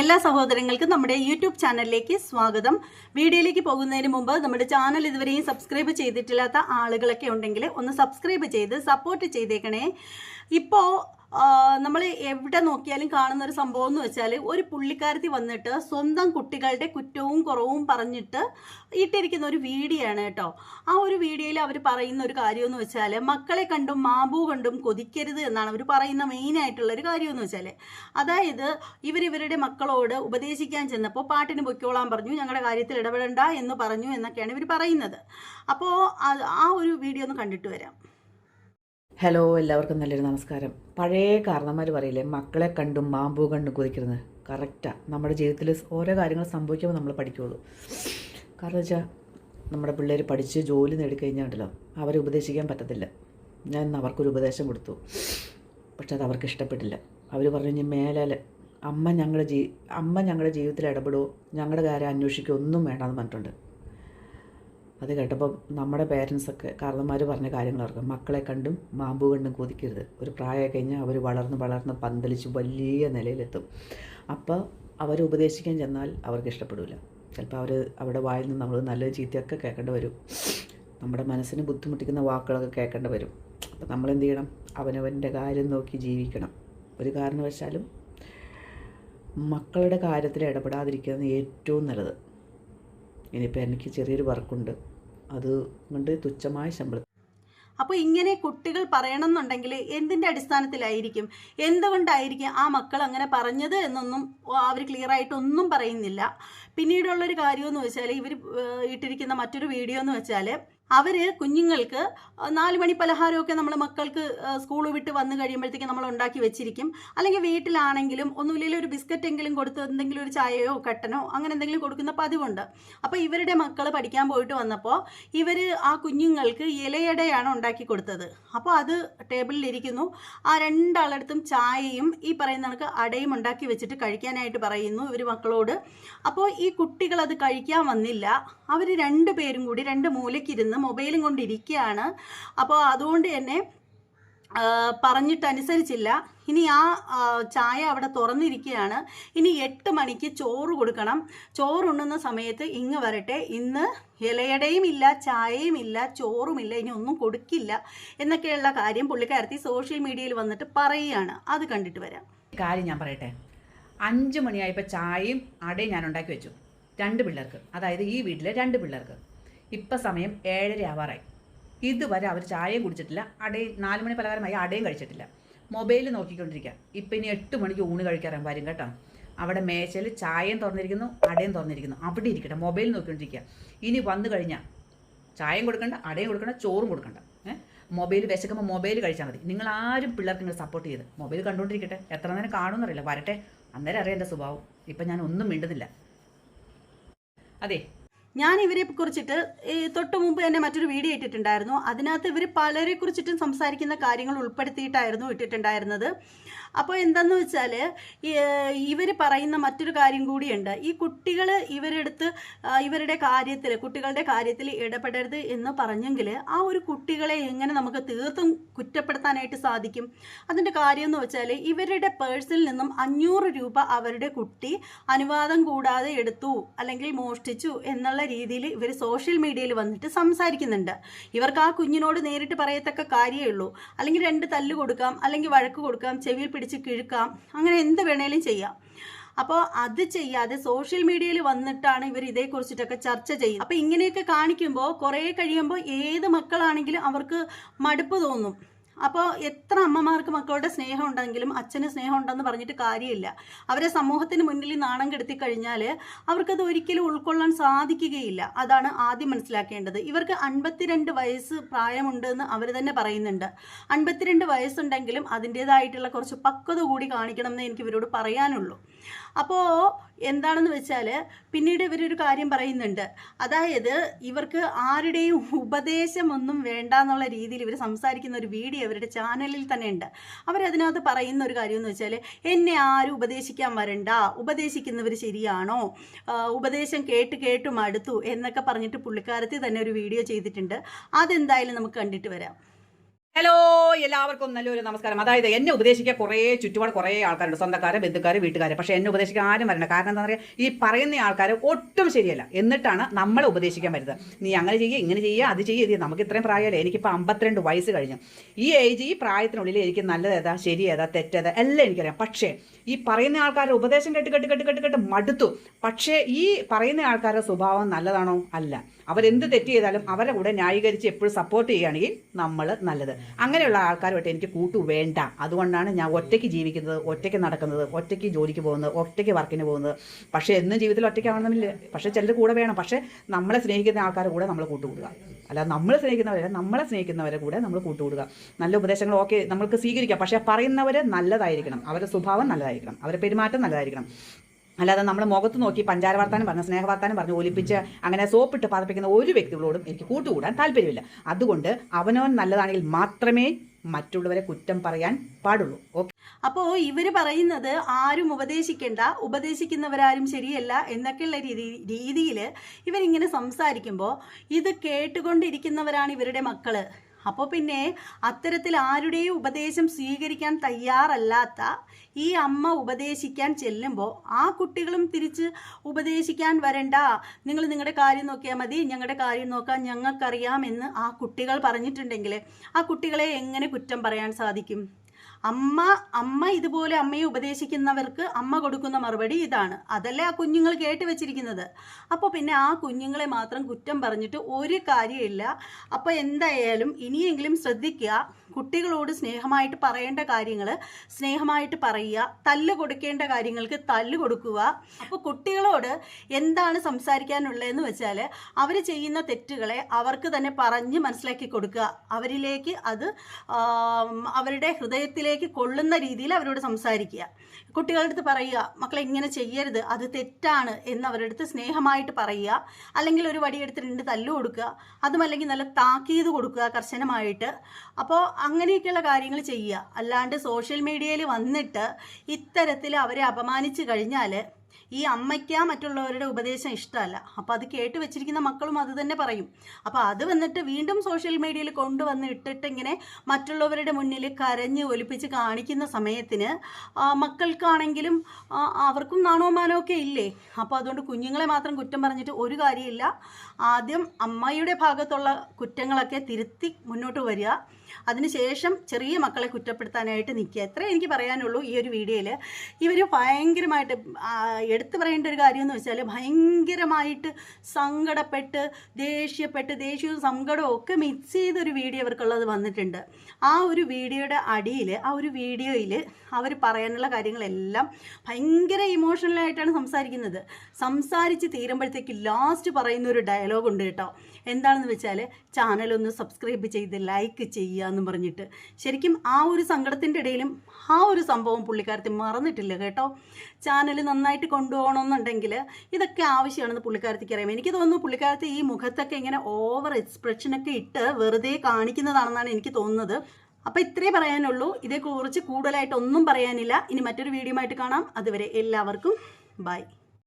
എല്ലാ സഹോദരങ്ങൾക്കും നമ്മുടെ യൂട്യൂബ് ചാനലിലേക്ക് സ്വാഗതം. വീഡിയോയിലേക്ക് പോകുന്നതിന് മുമ്പ് നമ്മുടെ ചാനൽ ഇതുവരെയും സബ്സ്ക്രൈബ് ചെയ്തിട്ടില്ലാത്ത ആളുകളൊക്കെ ഉണ്ടെങ്കിൽ ഒന്ന് സബ്സ്ക്രൈബ് ചെയ്ത് സപ്പോർട്ട് ചെയ്തേക്കണേ. ഇപ്പോൾ നമ്മൾ എവിടെ നോക്കിയാലും കാണുന്ന ഒരു സംഭവം എന്ന് വെച്ചാൽ ഒരു പുള്ളിക്കാരത്തി വന്നിട്ട് സ്വന്തം കുട്ടികളുടെ കുറ്റവും കുറവും പറഞ്ഞിട്ട് ഇട്ടിരിക്കുന്ന ഒരു വീഡിയോ ആണ് കേട്ടോ. ആ ഒരു വീഡിയോയിൽ അവർ പറയുന്ന ഒരു കാര്യം എന്ന് വെച്ചാൽ മക്കളെ കണ്ടും മാബു കണ്ടും കൊതിക്കരുത് എന്നാണ് അവർ പറയുന്ന മെയിൻ ആയിട്ടുള്ള ഒരു കാര്യം എന്ന് വെച്ചാൽ അതായത് ഇവരിവരുടെ മക്കളോട് ഉപദേശിക്കാൻ ചെന്നപ്പോൾ പാട്ടിന് പൊയ്ക്കോളാൻ പറഞ്ഞു ഞങ്ങളുടെ കാര്യത്തിൽ ഇടപെടണ്ട എന്ന് പറഞ്ഞു എന്നൊക്കെയാണ് ഇവർ പറയുന്നത്. അപ്പോൾ ആ ഒരു വീഡിയോ ഒന്ന് കണ്ടിട്ട് വരാം. ഹലോ എല്ലാവർക്കും നല്ലൊരു നമസ്കാരം. പഴയ കാരണന്മാർ പറയില്ലേ മക്കളെ കണ്ടും മാമ്പൂ കണ്ടും കുതിക്കരുത്. കറക്റ്റാണ് നമ്മുടെ ജീവിതത്തിൽ ഓരോ കാര്യങ്ങൾ സംഭവിക്കുമ്പോൾ നമ്മൾ പഠിക്കുകയുള്ളൂ കാരണം വെച്ചാൽ നമ്മുടെ പിള്ളേർ പഠിച്ച് ജോലി നേടിക്കഴിഞ്ഞാണ്ടല്ലോ അവരെ ഉപദേശിക്കാൻ പറ്റത്തില്ല. ഞാൻ അവർക്കൊരു ഉപദേശം കൊടുത്തു. പക്ഷെ അത് അവർക്ക് ഇഷ്ടപ്പെട്ടില്ല. അവർ പറഞ്ഞു ഇനി മേലാൽ അമ്മ ഞങ്ങളുടെ ജീ അമ്മ ഞങ്ങളുടെ ജീവിതത്തിൽ ഇടപെടുമോ ഞങ്ങളുടെ കാര്യം അന്വേഷിക്കുകയോ ഒന്നും വേണമെന്ന് പറഞ്ഞിട്ടുണ്ട്. അത് കേട്ടപ്പോൾ നമ്മുടെ പേരൻസൊക്കെ കാരണന്മാർ പറഞ്ഞ കാര്യങ്ങൾ ഓർക്കും. മക്കളെ കണ്ടും മാമ്പു കണ്ടും കൊതിക്കരുത്. ഒരു പ്രായം കഴിഞ്ഞാൽ അവർ വളർന്ന് വളർന്ന് പന്തലിച്ച് വലിയ നിലയിലെത്തും. അപ്പോൾ അവർ ഉപദേശിക്കാൻ ചെന്നാൽ അവർക്ക് ഇഷ്ടപ്പെടില്ല ചിലപ്പോൾ അവർ അവിടെ വായിൽ നിന്ന് നമ്മൾ നല്ല ചീത്തയൊക്കെ കേൾക്കേണ്ടി വരും. നമ്മുടെ മനസ്സിന് ബുദ്ധിമുട്ടിക്കുന്ന വാക്കുകളൊക്കെ കേൾക്കേണ്ടി വരും. അപ്പോൾ നമ്മൾ എന്ത് ചെയ്യണം? അവനവന്റെ കാര്യം നോക്കി ജീവിക്കണം. ഒരു കാരണവശാലും മക്കളുടെ കാര്യത്തിൽ ഇടപെടാതിരിക്കുന്നത് ഏറ്റവും നല്ലത്. ഇനിയിപ്പോൾ എനിക്ക് ചെറിയൊരു വർക്കുണ്ട് അത് കൊണ്ട് തുച്ഛമായ ശമ്പളം അപ്പോൾ ഇങ്ങനെ കുട്ടികൾ പറയണമെന്നുണ്ടെങ്കിൽ എന്തിന്റെ അടിസ്ഥാനത്തിലായിരിക്കും? എന്തുകൊണ്ടായിരിക്കും ആ മക്കൾ അങ്ങനെ പറഞ്ഞത് എന്നൊന്നും അവർ ക്ലിയർ ആയിട്ട് ഒന്നും പറയുന്നില്ല. പിന്നീടുള്ളൊരു കാര്യമെന്ന് വെച്ചാൽ ഇവർ ഇട്ടിരിക്കുന്ന മറ്റൊരു വീഡിയോ എന്ന് വെച്ചാൽ അവർ കുഞ്ഞുങ്ങൾക്ക് നാല് മണി പലഹാരമൊക്കെ നമ്മൾ മക്കൾക്ക് സ്കൂൾ വിട്ട് വന്നു കഴിയുമ്പോഴത്തേക്ക് നമ്മൾ ഉണ്ടാക്കി വെച്ചിരിക്കും. അല്ലെങ്കിൽ വീട്ടിലാണെങ്കിലും ഒന്നുമില്ലെങ്കിൽ ഒരു ബിസ്ക്കറ്റ് എങ്കിലും കൊടുത്ത് എന്തെങ്കിലും ഒരു ചായയോ കട്ടനോ അങ്ങനെ എന്തെങ്കിലും കൊടുക്കുന്ന പതിവുണ്ട്. അപ്പോൾ ഇവരുടെ മക്കൾ പഠിക്കാൻ പോയിട്ട് വന്നപ്പോൾ ഇവർ ആ കുഞ്ഞുങ്ങൾക്ക് ഇലയടയാണ് ഉണ്ടാക്കി കൊടുത്തത്. അപ്പോൾ അത് ടേബിളിലിരിക്കുന്നു ആ രണ്ടാളടുത്തും ചായയും ഈ പറയുന്ന കണക്ക് അടയും ഉണ്ടാക്കി വെച്ചിട്ട് കഴിക്കാനായിട്ട് പറയുന്നു ഇവർ മക്കളോട്. അപ്പോൾ ഈ കുട്ടികൾ അത് കഴിക്കാൻ വന്നില്ല. അവർ രണ്ട് പേരും കൂടി രണ്ട് മൂലയ്ക്കിരുന്ന് മൊബൈലും കൊണ്ടിരിക്കുകയാണ്. അപ്പോൾ അതുകൊണ്ട് തന്നെ പറഞ്ഞിട്ടനുസരിച്ചില്ല. ഇനി ആ, ചായ അവിടെ തുറന്നിരിക്കുകയാണ്. ഇനി എട്ട് മണിക്ക് ചോറ് കൊടുക്കണം. ചോറുണ്ണുന്ന സമയത്ത് ഇങ്ങ് വരട്ടെ. ഇന്ന് ഇലയടയും ഇല്ല ചായയും ഇല്ല ചോറുമില്ല ഇനി ഒന്നും കൊടുക്കില്ല എന്നൊക്കെയുള്ള കാര്യം പുള്ളിക്കാരത്തി സോഷ്യൽ മീഡിയയിൽ വന്നിട്ട് പറയുകയാണ്. അത് കണ്ടിട്ട് വരാം. കാര്യം ഞാൻ പറയട്ടെ. അഞ്ച് മണിയായപ്പോൾ ചായയും അടയും ഞാൻ ഉണ്ടാക്കി വെച്ചു. രണ്ട് പിള്ളേർക്ക്. അതായത് ഈ വീട്ടിലെ രണ്ട് പിള്ളേർക്ക്. ഇപ്പം സമയം ഏഴര ആവാറായി. ഇതുവരെ അവർ ചായയും കുടിച്ചിട്ടില്ല. അടയും നാല് മണി പലഹാരമായി അടയും കഴിച്ചിട്ടില്ല. മൊബൈൽ നോക്കിക്കൊണ്ടിരിക്കുക ഇപ്പം ഇനി എട്ട് മണിക്ക് ഊണ് കഴിക്കാൻ വരും കേട്ടോ. അവിടെ മേശയിൽ ചായയും തുറന്നിരിക്കുന്നു അടയും തുറന്നിരിക്കുന്നു. അവിടെ ഇരിക്കട്ടെ മൊബൈൽ നോക്കിക്കൊണ്ടിരിക്കുക ഇനി വന്നു കഴിഞ്ഞാൽ ചായയും കൊടുക്കണ്ട അടയും കൊടുക്കണ്ട ചോറും കൊടുക്കണ്ട. മൊബൈൽ വിശക്കുമ്പോൾ മൊബൈൽ കഴിച്ചാൽ മതി. നിങ്ങൾ ആരും പിള്ളേർക്ക് നിങ്ങൾ സപ്പോർട്ട് ചെയ്ത്. മൊബൈൽ കണ്ടുകൊണ്ടിരിക്കട്ടെ എത്ര നേരം കാണുമെന്നറിയില്ല വരട്ടെ. അന്നേരം അറിയാം എന്റെ സ്വഭാവം. ഇപ്പം ഞാൻ ഒന്നും മിണ്ടുന്നില്ല. അതെ ഞാൻ ഇവരെ കുറിച്ചിട്ട് തൊട്ട് മുമ്പ് തന്നെ മറ്റൊരു വീഡിയോ ഇട്ടിട്ടുണ്ടായിരുന്നു. അതിനകത്ത് ഇവർ പലരെ കുറിച്ചിട്ടും സംസാരിക്കുന്ന കാര്യങ്ങൾ ഉൾപ്പെടുത്തിയിട്ടായിരുന്നു ഇട്ടിട്ടുണ്ടായിരുന്നത്. അപ്പോൾ എന്തെന്ന് വെച്ചാൽ ഇവർ പറയുന്ന മറ്റൊരു കാര്യം കൂടിയുണ്ട്. ഈ കുട്ടികൾ ഇവരെടുത്ത് ഇവരുടെ കാര്യത്തിൽ കുട്ടികളുടെ കാര്യത്തിൽ ഇടപെടരുത് എന്ന് പറഞ്ഞെങ്കിൽ ആ ഒരു കുട്ടികളെ എങ്ങനെ നമുക്ക് തീർത്തും കുറ്റപ്പെടുത്താനായിട്ട് സാധിക്കും? അതിന്റെ കാര്യം എന്ന് വെച്ചാൽ ഇവരുടെ പേഴ്സിൽ നിന്നും അഞ്ഞൂറ് രൂപ അവരുടെ കുട്ടി അനുവാദം കൂടാതെ എടുത്തു അല്ലെങ്കിൽ മോഷ്ടിച്ചു എന്നുള്ള രീതിയിൽ ഇവർ സോഷ്യൽ മീഡിയയിൽ വന്നിട്ട് സംസാരിക്കുന്നുണ്ട്. ഇവർക്ക് ആ കുഞ്ഞിനോട് നേരിട്ട് പറയത്തക്ക കാര്യമേ ഉള്ളൂ. അല്ലെങ്കിൽ രണ്ട് തല്ല് കൊടുക്കാം അല്ലെങ്കിൽ വഴക്ക് കൊടുക്കാം ചെവിയിൽ പിടിച്ച് കിഴുക്കാം. അങ്ങനെ എന്ത് വേണേലും ചെയ്യാം. അപ്പോൾ അത് ചെയ്യാതെ സോഷ്യൽ മീഡിയയിൽ വന്നിട്ടാണ് ഇവർ ഇതേക്കുറിച്ചിട്ടൊക്കെ ചർച്ച ചെയ്യുന്നത്. അപ്പോൾ ഇങ്ങനെയൊക്കെ കാണിക്കുമ്പോൾ കുറേ കഴിയുമ്പോൾ ഏത് മക്കളാണെങ്കിലും അവർക്ക് മടുപ്പ് തോന്നും. അപ്പോൾ എത്ര അമ്മമാർക്ക് മക്കളുടെ സ്നേഹം ഉണ്ടെങ്കിലും അച്ഛന് സ്നേഹം ഉണ്ടെന്ന് പറഞ്ഞിട്ട് കാര്യമില്ല. അവരെ സമൂഹത്തിന് മുന്നിൽ നാണം കെടുത്തി കഴിഞ്ഞാൽ അവർക്കത് ഒരിക്കലും ഉൾക്കൊള്ളാൻ സാധിക്കുകയില്ല. അതാണ് ആദ്യം മനസ്സിലാക്കേണ്ടത്. ഇവർക്ക് അൻപത്തിരണ്ട് വയസ്സ് പ്രായമുണ്ട് എന്ന് അവർ തന്നെ പറയുന്നുണ്ട്. അൻപത്തിരണ്ട് വയസ്സുണ്ടെങ്കിലും അതിന്റേതായിട്ടുള്ള കുറച്ച് പക്വത കൂടി കാണിക്കണം എന്ന് എനിക്ക് ഇവരോട് പറയാനുള്ളൂ. അപ്പോൾ എന്താണെന്ന് വെച്ചാൽ പിന്നീട് ഇവരൊരു കാര്യം പറയുന്നുണ്ട്. അതായത് ഇവർക്ക് ആരുടെയും ഉപദേശമൊന്നും വേണ്ട എന്നുള്ള രീതിയിൽ ഇവർ സംസാരിക്കുന്ന ഒരു വീഡിയോ അവരുടെ ചാനലിൽ തന്നെ ഉണ്ട്. അവരതിനകത്ത് പറയുന്ന ഒരു കാര്യം എന്ന് വെച്ചാൽ എന്നെ ആരും ഉപദേശിക്കാൻ വരണ്ട. ഉപദേശിക്കുന്നവർ ശരിയാണോ? ഉപദേശം കേട്ട് കേട്ടും അടുത്തു എന്നൊക്കെ പറഞ്ഞിട്ട് പുള്ളിക്കാരത്തി തന്നെ ഒരു വീഡിയോ ചെയ്തിട്ടുണ്ട്. അതെന്തായാലും നമുക്ക് കണ്ടിട്ട് വരാം. ഹലോ എല്ലാവർക്കും നല്ലൊരു നമസ്കാരം. അതായത് എന്നെ ഉപദേശിക്കാൻ കുറേ ചുറ്റുപാട് കുറേ ആൾക്കാരുണ്ട്. സ്വന്തക്കാരെ ബന്ധുക്കാർ വീട്ടുകാർ പക്ഷേ എന്നെ ഉപദേശിക്കാൻ ആരും വരണ്ട. കാരണം എന്താ പറയുക ഈ പറയുന്ന ആൾക്കാർ ഒട്ടും ശരിയല്ല. എന്നിട്ടാണ് നമ്മളെ ഉപദേശിക്കാൻ വരുന്നത്. നീ അങ്ങനെ ചെയ്യുക ഇങ്ങനെ ചെയ്യുക അത് ചെയ്യുക ഇത്. നമുക്ക് ഇത്രയും പ്രായമല്ലേ? എനിക്കിപ്പോൾ അമ്പത്തിരണ്ട് വയസ്സ് കഴിഞ്ഞു. ഈ ഏജ് ഈ പ്രായത്തിനുള്ളിൽ എനിക്ക് നല്ലത് ഏതാ? ശരി ഏതാ? തെറ്റേതാ എല്ലാം എനിക്കറിയാം. പക്ഷേ ഈ പറയുന്ന ആൾക്കാരുടെ ഉപദേശം കേട്ട് കെട്ട് കേട്ട് കേട്ട് മടുത്തു. പക്ഷേ ഈ പറയുന്ന ആൾക്കാരുടെ സ്വഭാവം നല്ലതാണോ? അല്ല. അവരെന്ത് തെറ്റ് ചെയ്താലും അവരെ കൂടെ ന്യായീകരിച്ച് എപ്പോഴും സപ്പോർട്ട് ചെയ്യുകയാണെങ്കിൽ നമ്മൾ നല്ലത്. അങ്ങനെയുള്ള ആൾക്കാരുമായിട്ട് എനിക്ക് കൂട്ടു വേണ്ട. അതുകൊണ്ടാണ് ഞാൻ ഒറ്റയ്ക്ക് ജീവിക്കുന്നത് ഒറ്റയ്ക്ക് നടക്കുന്നത് ഒറ്റയ്ക്ക് ജോലിക്ക് പോകുന്നത് ഒറ്റയ്ക്ക് വർക്കിന് പോകുന്നത്. പക്ഷേ എന്നും ജീവിതത്തിൽ ഒറ്റയ്ക്കാവണമെന്നില്ല. പക്ഷേ ചിലർ കൂടെ വേണം. പക്ഷേ നമ്മളെ സ്നേഹിക്കുന്ന ആൾക്കാരുടെ കൂടെ നമ്മൾ കൂട്ടുകൂടുക അല്ല നമ്മൾ സ്നേഹിക്കുന്നവരെ നമ്മളെ സ്നേഹിക്കുന്നവരെ കൂടെ നമ്മൾ കൂട്ടുകൂടുക നല്ല ഉപദേശങ്ങൾ ഓക്കെ നമ്മൾക്ക് സ്വീകരിക്കാം. പക്ഷേ പറയുന്നവർ നല്ലതായിരിക്കണം. അവരുടെ സ്വഭാവം നല്ലതായിരിക്കണം. അവരുടെ പെരുമാറ്റം നല്ലതായിരിക്കണം. അല്ലാതെ നമ്മൾ മുഖത്ത് നോക്കി പഞ്ചാര വർത്താനം പറഞ്ഞ് സ്നേഹ വാർത്താനും പറഞ്ഞ് ഒലിപ്പിച്ച് അങ്ങനെ സോപ്പിട്ട് പതപ്പിക്കുന്ന ഒരു വ്യക്തികളോടും എനിക്ക് കൂട്ടുകൂടാൻ താല്പര്യമില്ല. അതുകൊണ്ട് അവനവൻ നല്ലതാണെങ്കിൽ മാത്രമേ മറ്റുള്ളവരെ കുറ്റം പറയാൻ പാടുള്ളൂ. ഓക്കെ അപ്പോൾ ഇവർ പറയുന്നത് ആരും ഉപദേശിക്കേണ്ട ഉപദേശിക്കുന്നവരാരും ശരിയല്ല എന്നൊക്കെയുള്ള രീതി രീതിയിൽ ഇവരിങ്ങനെ സംസാരിക്കുമ്പോൾ ഇത് കേട്ടുകൊണ്ടിരിക്കുന്നവരാണ് ഇവരുടെ മക്കൾ. അപ്പോൾ പിന്നെ അത്തരത്തിൽ ആരുടെയും ഉപദേശം സ്വീകരിക്കാൻ തയ്യാറല്ലാത്ത ഈ അമ്മ ഉപദേശിക്കാൻ ചെല്ലുമ്പോൾ ആ കുട്ടികളും തിരിച്ച് ഉപദേശിക്കാൻ വരണ്ട. നിങ്ങൾ നിങ്ങളുടെ കാര്യം നോക്കിയാൽ മതി ഞങ്ങളുടെ കാര്യം നോക്കാൻ ഞങ്ങൾക്കറിയാമെന്ന് ആ കുട്ടികൾ പറഞ്ഞിട്ടുണ്ടെങ്കിൽ ആ കുട്ടികളെ എങ്ങനെ കുറ്റം പറയാൻ സാധിക്കും? അമ്മ അമ്മ ഇതുപോലെ അമ്മയെ ഉപദേശിക്കുന്നവർക്ക് അമ്മ കൊടുക്കുന്ന മറുപടി ഇതാണ്. അതല്ലേ ആ കുഞ്ഞുങ്ങൾ കേട്ട് വെച്ചിരിക്കുന്നത്. അപ്പോൾ പിന്നെ ആ കുഞ്ഞുങ്ങളെ മാത്രം കുറ്റം പറഞ്ഞിട്ട് ഒരു കാര്യമില്ല. അപ്പോൾ എന്തായാലും ഇനിയെങ്കിലും ശ്രദ്ധിക്കുക. കുട്ടികളോട് സ്നേഹമായിട്ട് പറയേണ്ട കാര്യങ്ങൾ സ്നേഹമായിട്ട് പറയുക. തല്ല് കൊടുക്കേണ്ട കാര്യങ്ങൾക്ക് തല്ല് കൊടുക്കുക. അപ്പോൾ കുട്ടികളോട് എന്താണ് സംസാരിക്കാനുള്ളതെന്ന് വെച്ചാൽ അവർ ചെയ്യുന്ന തെറ്റുകളെ അവർക്ക് തന്നെ പറഞ്ഞ് മനസ്സിലാക്കി കൊടുക്കുക. അവരിലേക്ക് അത് അവരുടെ അവരുടെ ഹൃദയത്തിലേക്ക് കൊള്ളുന്ന രീതിയിൽ അവരോട് സംസാരിക്കുക. കുട്ടികളുടെ അടുത്ത് പറയുക മക്കളെ ഇങ്ങനെ ചെയ്യരുത്. അത് തെറ്റാണ് എന്ന് അവരുടെ അടുത്ത് സ്നേഹമായിട്ട് പറയുക. അല്ലെങ്കിൽ ഒരു വടിയെടുത്ത് രണ്ട് തല്ലു കൊടുക്കുക. അതുമല്ലെങ്കിൽ നല്ല താക്കീത് കൊടുക്കുക കർശനമായിട്ട്. അപ്പോൾ അങ്ങനെയൊക്കെയുള്ള കാര്യങ്ങൾ ചെയ്യുക. അല്ലാണ്ട് സോഷ്യൽ മീഡിയയിൽ വന്നിട്ട് ഇത്തരത്തിൽ അവരെ അപമാനിച്ചു കഴിഞ്ഞാൽ ഈ അമ്മയ്ക്ക് മറ്റുള്ളവരുടെ ഉപദേശം ഇഷ്ടമല്ല. അപ്പോൾ അത് കേട്ട് വെച്ചിരിക്കുന്ന മക്കളും അത് തന്നെ പറയും. അപ്പോൾ അത് വന്നിട്ട് വീണ്ടും സോഷ്യൽ മീഡിയയിൽ കൊണ്ടുവന്ന് ഇട്ടിട്ട് ഇങ്ങനെ മറ്റുള്ളവരുടെ മുന്നിൽ കരഞ്ഞ് ഒലിപ്പിച്ച് കാണിക്കുന്ന സമയത്തിന് മക്കൾക്കാണെങ്കിലും അവർക്കും നാണോമാനമൊക്കെ ഇല്ലേ? അപ്പോൾ അതുകൊണ്ട് കുഞ്ഞുങ്ങളെ മാത്രം കുറ്റം പറഞ്ഞിട്ട് ഒരു കാര്യമില്ല. ആദ്യം അമ്മയുടെ ഭാഗത്തുള്ള കുറ്റങ്ങളൊക്കെ തിരുത്തി മുന്നോട്ട് വരിക. അതിനുശേഷം ചെറിയ മക്കളെ കുറ്റപ്പെടുത്താനായിട്ട് നിൽക്കുക. എത്ര എനിക്ക് പറയാനുള്ളൂ ഈ ഒരു വീഡിയോയിൽ. ഇവർ ഭയങ്കരമായിട്ട് എടുത്തു പറയേണ്ട ഒരു കാര്യം എന്ന് വെച്ചാൽ ഭയങ്കരമായിട്ട് സങ്കടപ്പെട്ട് ദേഷ്യപ്പെട്ട് ദേഷ്യവും സങ്കടവും ഒക്കെ മിക്സ് ചെയ്തൊരു വീഡിയോ അവർക്കുള്ളത് വന്നിട്ടുണ്ട്. ആ ഒരു വീഡിയോയുടെ അടിയിൽ ആ ഒരു വീഡിയോയിൽ അവർ പറയാനുള്ള കാര്യങ്ങളെല്ലാം ഭയങ്കര ഇമോഷണലായിട്ടാണ് സംസാരിക്കുന്നത്. സംസാരിച്ച് തീരുമ്പോഴത്തേക്ക് ലാസ്റ്റ് പറയുന്ന ഒരു ഡയലോഗ് ഉണ്ട് കേട്ടോ. എന്താണെന്ന് വെച്ചാൽ ചാനലൊന്ന് സബ്സ്ക്രൈബ് ചെയ്ത് ലൈക്ക് ചെയ്യുക പറഞ്ഞിട്ട് ശരിക്കും ആ ഒരു സങ്കടത്തിന്റെ ഇടയിലും ആ ഒരു സംഭവം പുള്ളിക്കാരത്തി മറന്നിട്ടില്ല കേട്ടോ. ചാനൽ നന്നായിട്ട് കൊണ്ടുപോകണമെന്നുണ്ടെങ്കിൽ ഇതൊക്കെ ആവശ്യമാണെന്ന് പുള്ളിക്കാരത്തിക്ക് അറിയാം. എനിക്ക് തോന്നുന്നു പുള്ളിക്കാരത്തി ഈ മുഖത്തൊക്കെ ഇങ്ങനെ ഓവർ എക്സ്പ്രഷനൊക്കെ ഇട്ട് വെറുതെ കാണിക്കുന്നതാണെന്നാണ് എനിക്ക് തോന്നുന്നത്. അപ്പോൾ ഇത്രേ പറയാനുള്ളൂ. ഇതേക്കുറിച്ച് കൂടുതലായിട്ട് ഒന്നും പറയാനില്ല. ഇനി മറ്റൊരു വീഡിയോ ആയിട്ട് കാണാം. അതുവരെ എല്ലാവർക്കും ബൈ